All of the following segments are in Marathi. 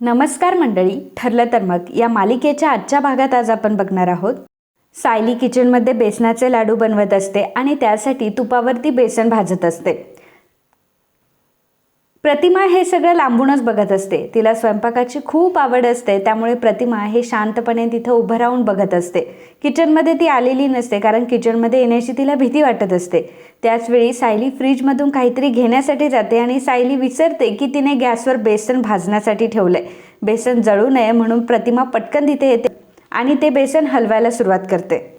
नमस्कार मंडळी ठरलं तर मग या मालिकेच्या आजच्या भागात आज आपण बघणार आहोत. सायली किचनमध्ये बेसनाचे लाडू बनवत असते आणि त्यासाठी तुपावरती बेसन भाजत असते. प्रतिमा हे सगळं लांबूनच बघत असते. तिला स्वयंपाकाची खूप आवड असते. त्यामुळे प्रतिमा हे शांतपणे तिथं उभं राहून बघत असते. किचनमध्ये ती आलेली नसते कारण किचनमध्ये येण्याची तिला भीती वाटत असते. त्याचवेळी सायली फ्रीजमधून काहीतरी घेण्यासाठी जाते आणि सायली विसरते की तिने गॅसवर बेसन भाजण्यासाठी ठेवलंय. बेसन जळू नये म्हणून प्रतिमा पटकन तिथे येते आणि ते बेसन हलवायला सुरुवात करते.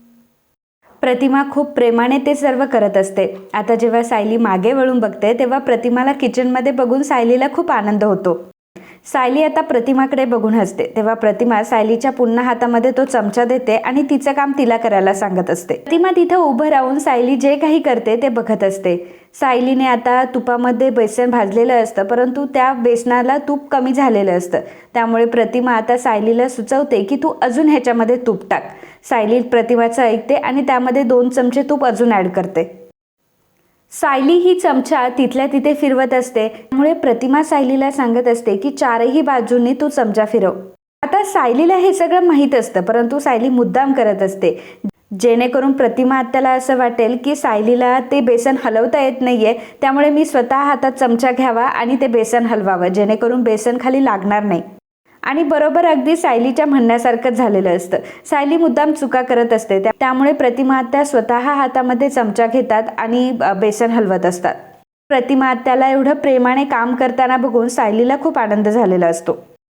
प्रतिमा खूप प्रेमाने ते सर्व करत असते. आता जेव्हा सायली मागे वळून बघते तेव्हा प्रतिमाला किचनमध्ये बघून सायलीला खूप आनंद होतो. सायली आता प्रतिमाकडे बघून हसते. तेव्हा प्रतिमा सायलीच्या पुन्हा हातामध्ये तो चमचा देते आणि तिचं काम तिला करायला सांगत असते. प्रतिमा तिथं उभं राहून सायली जे काही करते ते बघत असते. सायलीने आता तुपामध्ये बेसन भाजलेलं असतं परंतु त्या बेसनाला तूप कमी झालेलं असतं. त्यामुळे प्रतिमा आता सायलीला सुचवते की तू अजून ह्याच्यामध्ये तूप टाक. सायली प्रतिमाचं ऐकते आणि त्यामध्ये दोन चमचे तूप अजून ॲड करते. सायली ही चमचा तिथल्या तिथे फिरवत असते. त्यामुळे प्रतिमा सायलीला सांगत असते की चारही बाजूंनी तू चमचा फिरव. आता सायलीला हे सगळं माहीत असतं परंतु सायली मुद्दाम करत असते. जेणेकरून प्रतिमा आत्याला असं वाटेल की सायलीला ते बेसन हलवता येत नाहीये त्यामुळे मी स्वतः हातात चमचा घ्यावा आणि ते बेसन हलवावं जेणेकरून बेसन खाली लागणार नाही. आणि बरोबर अगदी सायलीच्या म्हणण्यासारखंच झालेलं असतं. सायली मुद्दाम चुका करत असते. त्यामुळे प्रतिमा आत्या स्वतः हातामध्ये चमचा घेतात आणि बेसन हलवत असतात. प्रतिमा आत्याला एवढं प्रेमाने काम करताना बघून सायलीला खूप आनंद झालेला असतो.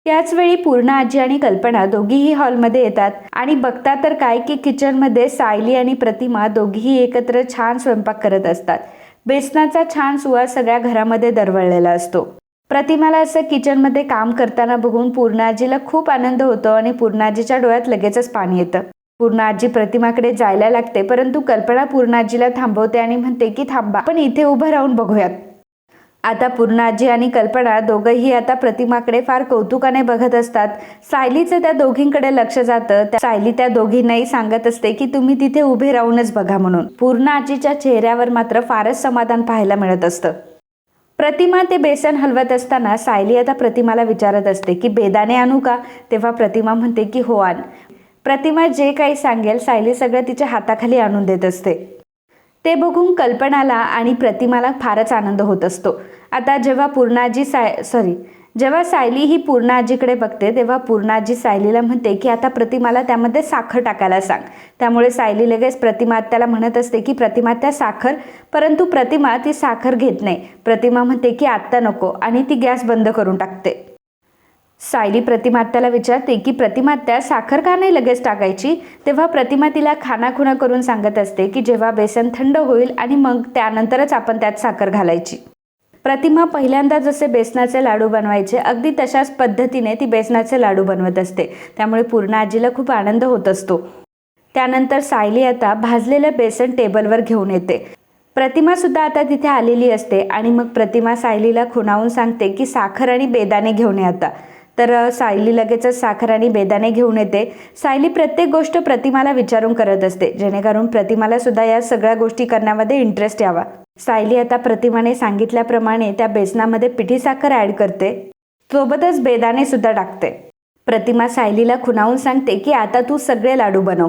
त्याच वेळी पूर्ण आजी आणि कल्पना दोघीही हॉलमध्ये येतात आणि बघता तर काय की किचनमध्ये सायली आणि प्रतिमा दोघीही एकत्र छान स्वयंपाक करत असतात. बेसनाचा छान सुवास सगळ्या घरामध्ये दरवळलेला असतो. प्रतिमाला असं किचनमध्ये काम करताना बघून पूर्णाजीला खूप आनंद होतो आणि पूर्णाजीच्या डोळ्यात लगेचच पाणी येतं. पूर्णाजी प्रतिमाकडे जायला लागते परंतु कल्पना पूर्णाजीला थांबवते आणि म्हणते की थांबा पण इथे उभं राहून बघूयात. आता पूर्णाजी आणि कल्पना दोघंही आता प्रतिमाकडे फार कौतुकाने बघत असतात. सायलीचं त्या दोघींकडे लक्ष जातं. त्या सायली त्या दोघींनाही सांगत असते की तुम्ही तिथे उभे राहूनच बघा म्हणून. पूर्ण आजीच्या चेहऱ्यावर मात्र फारच समाधान पाहायला मिळत असतं. प्रतिमा ते बेसन हलवत असताना सायली आता प्रतिमाला विचारत असते की बेदाने आणू का? तेव्हा प्रतिमा म्हणते की हो आण. प्रतिमा जे काही सांगेल सायली सगळं तिच्या हाताखाली आणून देत असते. ते बघून कल्पनाला आणि प्रतिमाला फारच आनंद होत असतो. आता जेव्हा पूर्णाजी साय सॉरी जेव्हा सायली ही पूर्णाजीकडे बघते तेव्हा पूर्णाजी सायलीला म्हणते की आता प्रतिमाला त्यामध्ये साखर टाकायला सांग. त्यामुळे सायली लगेच प्रतिमा त्याला म्हणत असते की प्रतिमा त्या साखर. परंतु प्रतिमा ती साखर घेत नाही. प्रतिमा म्हणते की आत्ता नको. आणि ती गॅस बंद करून टाकते. सायली प्रतिमात्याला विचारते की प्रतिमात्या साखर का नाही लगेच टाकायची? तेव्हा प्रतिमा तिला खानाखुणा करून सांगत असते की जेव्हा बेसन थंड होईल आणि मग त्यानंतरच आपण त्यात साखर घालायची. प्रतिमा पहिल्यांदा जसे बेसनाचे लाडू बनवायचे अगदी तशाच पद्धतीने ती बेसनाचे लाडू बनवत असते. त्यामुळे पूर्ण आजीला खूप आनंद होत असतो. त्यानंतर सायली आता भाजलेलं बेसन टेबलवर घेऊन येते. प्रतिमा सुद्धा आता तिथे आलेली असते आणि मग प्रतिमा सायलीला खुणावून सांगते की साखर आणि बेदाणे घेऊन ये आता. तर सायली लगेचच साखर आणि बेदाणे घेऊन येते. सायली प्रत्येक गोष्ट प्रतिमाला विचारून करत असते जेणेकरून प्रतिमाला सुद्धा या सगळ्या गोष्टी करण्यामध्ये इंटरेस्ट यावा. सायली आता प्रतिमाने सांगितल्याप्रमाणे त्या बेसनामध्ये पिठी साखर ॲड करते. सोबतच बेदाणे सुद्धा टाकते. प्रतिमा सायलीला खुणावून सांगते की आता तू सगळे लाडू बनव.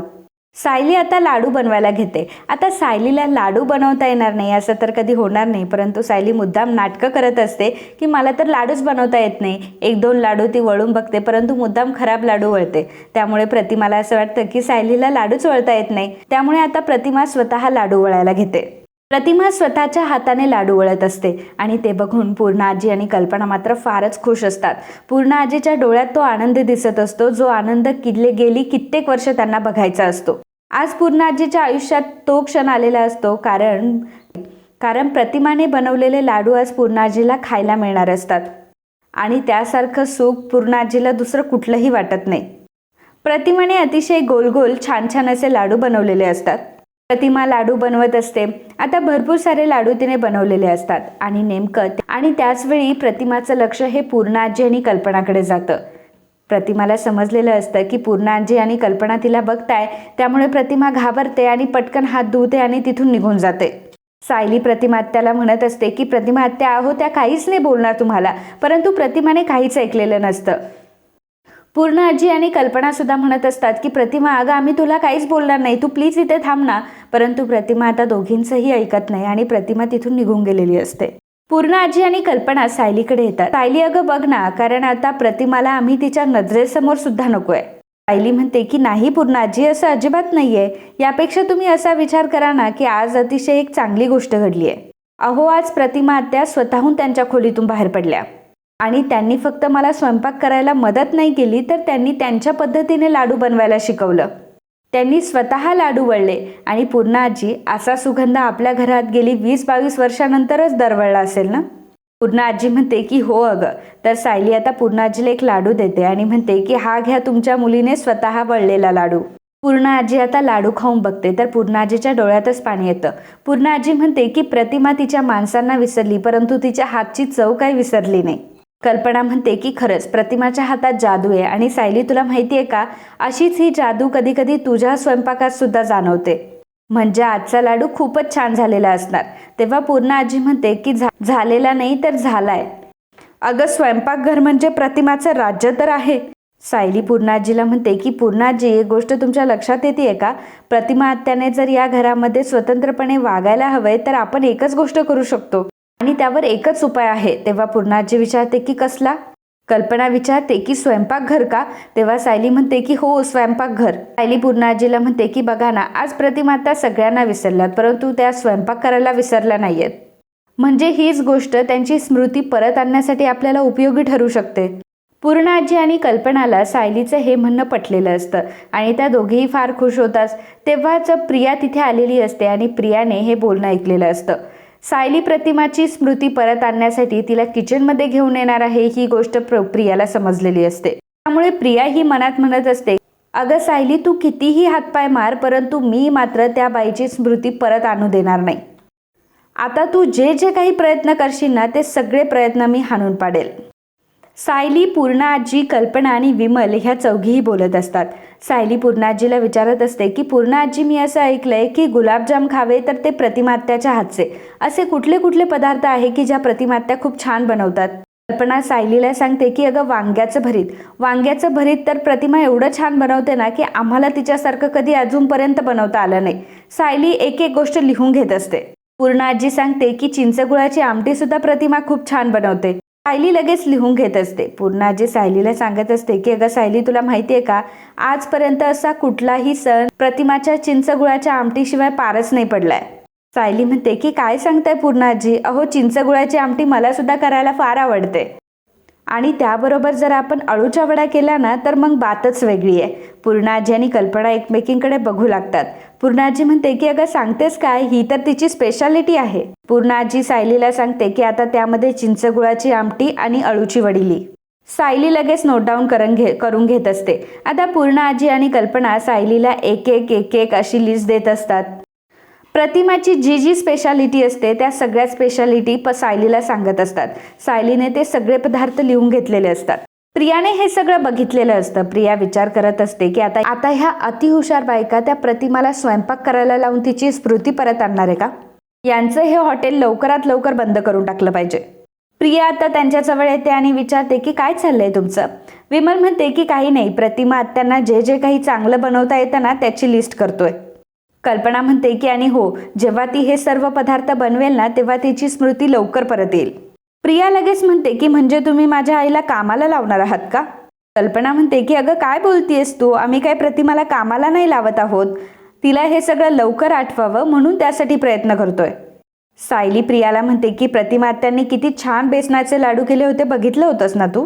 सायली आता लाडू बनवायला घेते. आता सायलीला लाडू बनवता येणार नाही असं तर कधी होणार नाही परंतु सायली मुद्दाम नाटकं करत असते की मला तर लाडूच बनवता येत नाही. एक दोन लाडू ती वळून बघते परंतु मुद्दाम खराब लाडू वळते. त्यामुळे प्रतिमाला असं वाटतं की सायलीला लाडूच वळता येत नाही. त्यामुळे आता प्रतिमा स्वतः लाडू वळायला घेते. प्रतिमा स्वतःच्या हाताने लाडू वळत असते आणि ते बघून पूर्ण आजी आणि कल्पना मात्र फारच खुश असतात. पूर्ण आजीच्या डोळ्यात तो आनंद दिसत असतो जो आनंद किल्ले गेली कित्येक वर्ष त्यांना बघायचा असतो. आज पूर्ण आजीच्या आयुष्यात तो क्षण आलेला असतो कारण कारण प्रतिमाने बनवलेले लाडू आज पूर्ण आजीला खायला मिळणार असतात. आणि त्यासारखं सुख पूर्णाजीला दुसरं कुठलंही वाटत नाही. प्रतिमाने अतिशय गोल गोल छान छान असे लाडू बनवलेले असतात. प्रतिमा लाडू बनवत असते. आता भरपूर सारे लाडू तिने बनवलेले असतात. आणि नेमकं आणि त्याचवेळी प्रतिमाचं लक्ष हे पूर्णाजी आणि कल्पनाकडे जातं. प्रतिमाला समजलेलं असतं की पूर्णाजी आणि कल्पना तिला बघताय त्यामुळे प्रतिमा घाबरते आणि पटकन हात धुवते आणि तिथून निघून जाते. सायली प्रतिमा आत्याला म्हणत असते की प्रतिमा आत्या आहो त्या काहीच नाही बोलणार तुम्हाला. परंतु प्रतिमाने काहीच ऐकलेलं नसतं. पूर्ण आजी आणि कल्पना सुद्धा म्हणत असतात की प्रतिमा अगं आम्ही तुला काहीच बोलणार नाही. तू प्लीज इथे थांब ना. परंतु प्रतिमा आता दोघींचंही ऐकत नाही आणि प्रतिमा तिथून निघून गेलेली असते. पूर्ण आजी आणि कल्पना सायलीकडे येतात. सायली अगं बघ ना कारण आता प्रतिमाला आम्ही तिच्या नजरेसमोर सुद्धा नकोय. सायली म्हणते की नाही पूर्ण आजी असं अजिबात नाहीये. यापेक्षा तुम्ही असा विचार करा ना की आज अतिशय एक चांगली गोष्ट घडली आहे अहो आज प्रतिमा आत्या स्वतःहून त्यांच्या खोलीतून बाहेर पडल्या. आणि त्यांनी फक्त मला स्वयंपाक करायला मदत नाही केली तर त्यांनी त्यांच्या पद्धतीने लाडू बनवायला शिकवलं. त्यांनी स्वतः लाडू वळले आणि पूर्ण आजी असा सुगंध आपल्या घरात गेली वीस बावीस वर्षानंतरच दरवळला असेल ना? पूर्ण आजी म्हणते की हो अगं तर सायली आता पूर्ण आजीला एक लाडू देते आणि म्हणते की हा घ्या तुमच्या मुलीने स्वतः वळलेला लाडू. पूर्ण आजी आता लाडू खाऊन बघते तर पूर्ण आजीच्या डोळ्यातच पाणी येतं. पूर्ण आजी म्हणते की प्रतिमा तिच्या माणसांना विसरली परंतु तिच्या हातची चव काही विसरली नाही. कल्पना म्हणते की खरंच प्रतिमाच्या हातात जादू आहे. आणि सायली तुला माहिती आहे का? अशीच ही जादू कधी कधी तुझ्या स्वयंपाकात सुद्धा जाणवते. म्हणजे आजचा लाडू खूपच छान झालेला असणार. तेव्हा पूर्ण आजी म्हणते की झा- झालेला नाही तर झालाय. अगं स्वयंपाकघर म्हणजे प्रतिमाचं राज्य तर आहे. सायली पूर्णाजीला म्हणते की पूर्णाजी एक गोष्ट तुमच्या लक्षात येते का? प्रतिमा आत्याने जर या घरामध्ये स्वतंत्रपणे वागायला हवंय तर आपण एकच गोष्ट करू शकतो. आणि त्यावर एकच उपाय आहे. तेव्हा पूर्णाजी विचारते की कसला? कल्पना विचारते की स्वयंपाकघर का? तेव्हा सायली म्हणते की हो स्वयंपाकघर. सायली पूर्णाजीला म्हणते की बघा ना आज प्रतिमाता सगळ्यांना विसरल्यात परंतु त्या स्वयंपाक करायला विसरल्या नाहीयेत. म्हणजे हीच गोष्ट त्यांची स्मृती परत आणण्यासाठी आपल्याला उपयोगी ठरू शकते. पूर्ण आजी आणि कल्पनाला सायलीचं हे म्हणणं पटलेलं असतं आणि त्या दोघेही फार खुश होतात. तेव्हाच प्रिया तिथे आलेली असते आणि प्रियाने हे बोलणं ऐकलेलं असतं. सायली प्रतिमाची स्मृती परत आणण्यासाठी तिला किचनमध्ये घेऊन येणार आहे ही गोष्ट प्र प्रियाला समजलेली असते. त्यामुळे प्रिया ही मनात म्हणत असते अगं सायली तू कितीही हातपाय मार परंतु मी मात्र त्या बाईची स्मृती परत आणू देणार नाही. आता तू जे जे काही प्रयत्न करशील ना ते सगळे प्रयत्न मी हाणून पाडेल. सायली पूर्णाजी कल्पना आणि विमल ह्या चौघीही बोलत असतात. सायली पूर्णाजीला विचारत असते की पूर्णाजी मी असं ऐकलंय की गुलाबजाम खावे तर ते प्रतिमात्याच्या हातचे. असे कुठले कुठले पदार्थ आहे की ज्या प्रतिमात्या खूप छान बनवतात? कल्पना सायलीला सांगते की अगं वांग्याचं भरीत. वांग्याचं भरीत तर प्रतिमा एवढं छान बनवते ना की आम्हाला तिच्यासारखं कधी अजूनपर्यंत बनवता आलं नाही. सायली एक एक गोष्ट लिहून घेत असते. पूर्ण आजी सांगते की चिंचगुळाची आमटी सुद्धा प्रतिमा खूप छान बनवते. सायली लगेच लिहून घेत असते. पूर्ण आजी सायलीला सांगत असते की अगं सायली तुला माहिती आहे का? आजपर्यंत असा कुठलाही सण प्रतिमाच्या चिंचगुळाच्या आमटीशिवाय पारच नाही पडलाय. सायली म्हणते की काय सांगताय पूर्ण आजी अहो चिंचगुळाची आमटी मला सुद्धा करायला फार आवडते. आणि त्याबरोबर जर आपण अळूच्या वड्या केल्या ना तर मग बातच वेगळी आहे. पूर्णाजी आणि कल्पना एकमेकींकडे बघू लागतात. पूर्णाजी म्हणते की अगं सांगतेस काय? ही तर तिची स्पेशालिटी आहे. पूर्णाजी सायलीला सांगते की आता त्यामध्ये चिंचगुळाची आमटी आणि अळूची वडिली सायली लगेच नोट डाऊन करून घे करून घेत असते. आता पूर्ण आजी आणि कल्पना सायलीला एक एक एक एक अशी लिस्ट देत असतात. प्रतिमाची जी जी स्पेशालिटी असते त्या सगळ्या स्पेशालिटी प सायलीला सांगत असतात. सायलीने ते सगळे पदार्थ लिहून घेतलेले असतात. प्रियाने हे सगळं बघितलेलं असतं. प्रिया विचार करत असते की आता आता ह्या अतिहुशार बायका त्या प्रतिमाला स्वयंपाक करायला लावून तिची स्मृती परत आणणार आहे का? यांचं हे हॉटेल लवकरात लवकर बंद करून टाकलं पाहिजे. प्रिया आता त्यांच्याजवळ येते आणि विचारते की काय चाललंय तुमचं? विमल म्हणते की काही नाही. प्रतिमा आत्यांना जे जे काही चांगलं बनवता येतं ना त्याची लिस्ट करतोय. कल्पना म्हणते की आणि हो जेव्हा ती हे सर्व पदार्थ बनवेल ना तेव्हा तिची स्मृती लवकर परत येईल प्रिया लगेच म्हणते की म्हणजे तुम्ही माझ्या आईला कामाला लावणार आहात का? कल्पना म्हणते की अगं काय बोलतीयस तू? आम्ही काय प्रतिमाला कामाला नाही लावत आहोत. तिला हे सगळं लवकर आठवावं म्हणून त्यासाठी प्रयत्न करतोय. सायली प्रियाला म्हणते की प्रतिमा त्यांनी किती छान बेसनाचे लाडू केले होते बघितलं होतंस ना तू?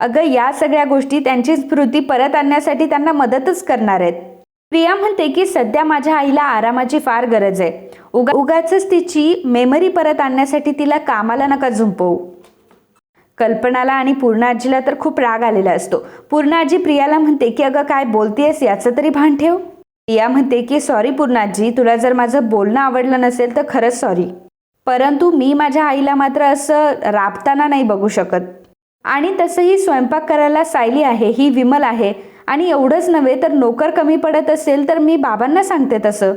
अगं या सगळ्या गोष्टी त्यांची स्मृती परत आणण्यासाठी त्यांना मदतच करणार आहेत. प्रिया म्हणते की सध्या माझ्या आईला आरामाची फार गरज आहे. उगा उगाच तिची मेमरी परत आणण्यासाठी तिला कामाला नका झुंपवू. कल्पनाला आणि पूर्णाजीला तर खूप राग आलेला असतो. पूर्णाजी प्रियाला म्हणते की अगं काय बोलतेस याचं तरी भान ठेव. प्रिया म्हणते की सॉरी पूर्णाजी तुला जर माझं बोलणं आवडलं नसेल तर खरंच सॉरी परंतु मी माझ्या आईला मात्र असं राबताना नाही बघू शकत. आणि तसंही स्वयंपाक करायला सायली आहे ही विमल आहे. आणि एवढंच नव्हे तर नोकर कमी पडत असेल तर मी बाबांना सांगते तसं.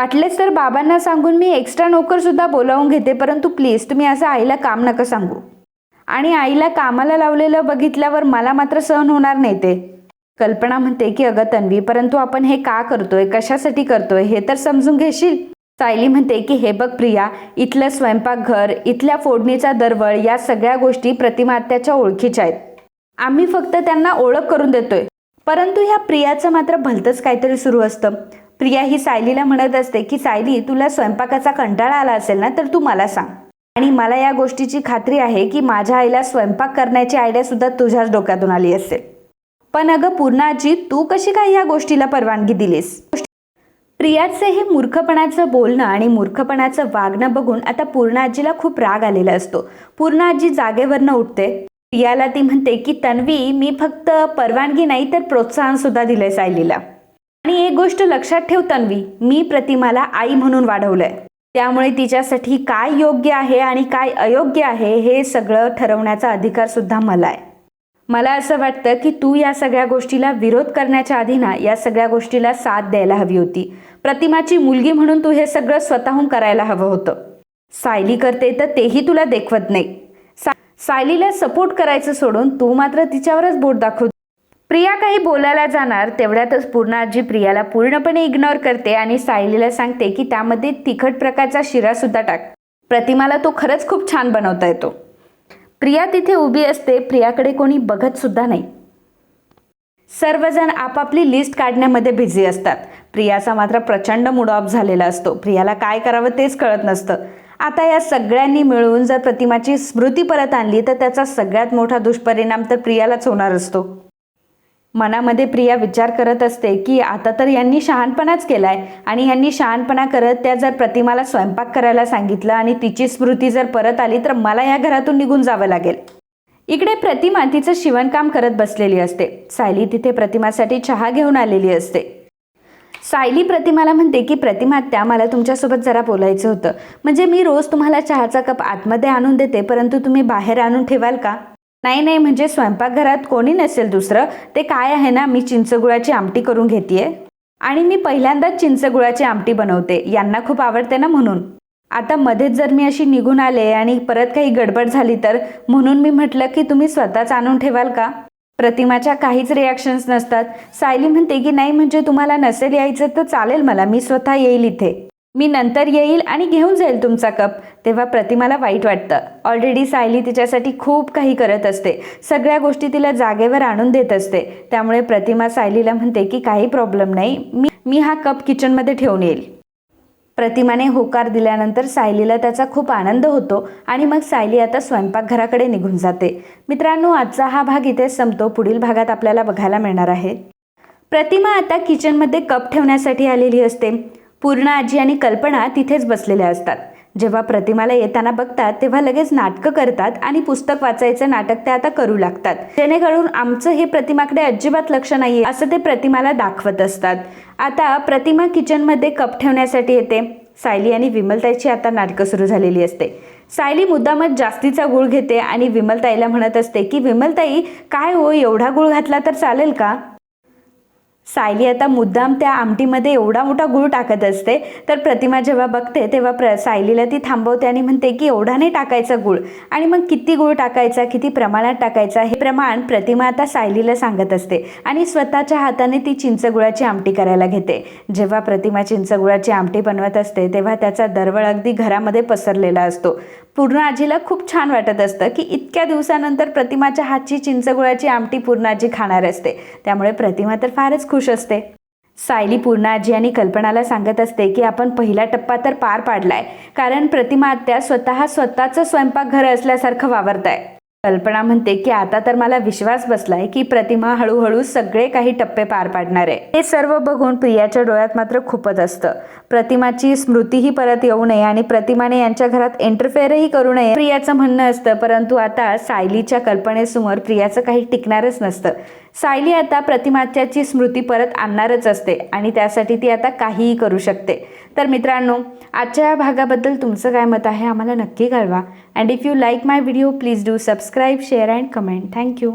वाटलेच तर बाबांना सांगून मी एक्स्ट्रा नोकरसुद्धा बोलावून घेते परंतु प्लीज तुम्ही असं आईला काम नका सांगू. आणि आईला कामाला लावलेलं बघितल्यावर मला मात्र सहन होणार नाही ते. कल्पना म्हणते की अगं तन्वी परंतु आपण हे का करतोय? कशासाठी करतोय? हे तर समजून घेशील? सायली म्हणते की हे बघ प्रिया इथलं स्वयंपाकघर इथल्या फोडणीचा दरवळ या सगळ्या गोष्टी प्रतिमात्याच्या ओळखीच्या आहेत. आम्ही फक्त त्यांना ओळख करून देतोय. परंतु ह्या प्रियाचं मात्र भलतंच काहीतरी सुरू असतं. प्रिया ही सायलीला म्हणत असते की सायली तुला स्वयंपाकाचा कंटाळा आला असेल ना तर तू मला सांग. आणि मला या गोष्टीची खात्री आहे की माझ्या आईला स्वयंपाक करण्याची आयडिया सुद्धा तुझ्याच डोक्यातून आली असेल. पण अगं पूर्णाजी तू कशी काय या गोष्टीला परवानगी दिलीस? प्रियाचे हे मूर्खपणाचं बोलणं आणि मूर्खपणाचं वागणं बघून आता पूर्ण आजीला खूप राग आलेला असतो. पूर्ण आजी जागेवरनं उठते. प्रियाला ती म्हणते की तन्वी मी फक्त परवानगी नाही तर प्रोत्साहन सुद्धा दिलंय सायलीला. आणि एक गोष्ट लक्षात ठेव तन्वी मी प्रतिमाला आई म्हणून वाढवलंय. त्यामुळे तिच्यासाठी काय योग्य आहे आणि काय अयोग्य आहे हे सगळं ठरवण्याचा अधिकार सुद्धा मला आहे. मला असं वाटतं की तू या सगळ्या गोष्टीला विरोध करण्याच्या आधी ना या सगळ्या गोष्टीला साथ द्यायला हवी होती. प्रतिमाची मुलगी म्हणून तू हे सगळं स्वतःहून करायला हवं होतं. सायली करते तर तेही तुला देखवत नाही. सायलीला सपोर्ट करायचं सोडून तू मात्र तिच्यावरच बोट दाखव. प्रिया काही बोलायला जाणार तेवढ्यातच पूर्ण आजी प्रियाला पूर्णपणे इग्नोर करते आणि सायलीला सांगते की त्यामध्ये तिखट प्रकारचा शिरा सुद्धा टाक. प्रतिमाला तो खरंच खूप छान बनवता येतो. प्रिया तिथे उभी असते प्रियाकडे कोणी बघत सुद्धा नाही. सर्वजण आपापली लिस्ट काढण्यामध्ये बिझी असतात. प्रियाचा मात्र प्रचंड मूड ऑफ झालेला असतो. प्रियाला काय करावं तेच कळत नसतं. आता या सगळ्यांनी मिळून जर प्रतिमाची स्मृती परत आणली तर त्याचा सगळ्यात मोठा दुष्परिणाम तर प्रियालाच होणार असतो. मनामध्ये प्रिया विचार करत असते की आता तर यांनी शहाणपणाच केलाय. आणि यांनी शहाणपणा करत त्या जर प्रतिमाला स्वयंपाक करायला सांगितलं आणि तिची स्मृती जर परत आली तर मला या घरातून निघून जावं लागेल. इकडे प्रतिमा तिचं शिवणकाम करत बसलेली असते. सायली तिथे प्रतिमासाठी चहा घेऊन आलेली असते. सायली प्रतिमाला म्हणते की प्रतिमा त्या मला तुमच्यासोबत जरा बोलायचं होतं. म्हणजे मी रोज तुम्हाला चहाचा कप आतमध्ये आणून देते परंतु तुम्ही बाहेर आणून ठेवाल का? नाही नाही म्हणजे स्वयंपाकघरात कोणी नसेल दुसरं. ते काय आहे ना मी चिंचगुळाची आमटी करून घेते आणि मी पहिल्यांदाच चिंचगुळाची आमटी बनवते. यांना खूप आवडते ना म्हणून. आता मध्येच जर मी अशी निघून आले आणि परत काही गडबड झाली तर म्हणून मी म्हटलं की तुम्ही स्वतःच आणून ठेवाल का? प्रतिमाच्या काहीच रिॲक्शन्स नसतात. सायली म्हणते की नाही म्हणजे तुम्हाला नसेल यायचं तर चालेल मला. मी स्वतः येईल इथे. मी नंतर येईल आणि घेऊन जाईल तुमचा कप. तेव्हा प्रतिमाला वाईट वाटतं. ऑलरेडी सायली तिच्यासाठी खूप काही करत असते. सगळ्या गोष्टी तिला जागेवर आणून देत असते. त्यामुळे प्रतिमा सायलीला म्हणते की काही प्रॉब्लेम नाही. मी मी हा कप किचनमध्ये ठेवून येईल. प्रतिमाने होकार दिल्यानंतर सायलीला त्याचा खूप आनंद होतो आणि मग सायली आता स्वयंपाकघराकडे निघून जाते. मित्रांनो आजचा हा भाग इथेच संपतो. पुढील भागात आपल्याला बघायला मिळणार आहे. प्रतिमा आता किचनमध्ये कप ठेवण्यासाठी आलेली असते. पूर्ण आजी आणि कल्पना तिथेच बसलेल्या असतात. जेव्हा प्रतिमाला येताना बघतात तेव्हा लगेच नाटकं करतात आणि पुस्तक वाचायचं नाटक ते आता करू लागतात. जेणेकरून आमचं हे प्रतिमाकडे अजिबात लक्ष नाही असं ते प्रतिमाला दाखवत असतात. आता प्रतिमा किचनमध्ये कप ठेवण्यासाठी येते. सायली आणि विमलताईची आता नाटकं सुरू झालेली असते. सायली मुद्दामच जास्तीचा गुळ घेते आणि विमलताईला म्हणत असते की विमलताई काय हो एवढा गुळ घातला तर चालेल का? सायली आता मुद्दाम त्या आमटीमध्ये एवढा मोठा गुळ टाकत असते तर प्रतिमा जेव्हा बघते तेव्हा प्र सायलीला ती थांबवते आणि म्हणते की एवढा नाही टाकायचा गुळ. आणि मग किती गुळ टाकायचा किती प्रमाणात टाकायचा हे प्रमाण प्रतिमा आता सायलीला सांगत असते आणि स्वतःच्या हाताने ती चिंचगुळाची आमटी करायला घेते. जेव्हा प्रतिमा चिंचगुळाची आमटी बनवत असते तेव्हा त्याचा दरवळ अगदी घरामध्ये पसरलेला असतो. पूर्ण आजीला खूप छान वाटत असतं की इतक्या दिवसानंतर प्रतिमाच्या हातची चिंचगुळाची आमटी पूर्ण आजी खाणार असते. त्यामुळे प्रतिमा तर फारच खुश असते. सायली पूर्ण आजी आणि कल्पनाला सांगत असते की आपण पहिला टप्पा तर पार पाडलाय. कारण प्रतिमा आत्या स्वतः स्वतःचं स्वयंपाकघर असल्यासारखं वावरताय. कल्पना म्हणते की आता तर मला विश्वास बसलाय की प्रतिमा हळूहळू सगळे काही टप्पे पार पाडणार आहे. हे सर्व बघून प्रियाच्या डोळ्यात मात्र खूपच असतं. प्रतिमाची स्मृतीही परत येऊ नये आणि प्रतिमाने यांच्या घरात एंटरफेअरही करू नये प्रियाचं म्हणणं असतं. परंतु आता सायलीच्या कल्पनेसमोर प्रियाचं काही टिकणारच नसतं. सायली आता प्रतिमात्याची स्मृती परत आणणारच असते आणि त्यासाठी ती आता काहीही करू शकते. तर मित्रांनो आजच्या या भागाबद्दल तुमचं काय मत आहे आम्हाला नक्की कळवा. And if you like my video please do subscribe share and comment thank you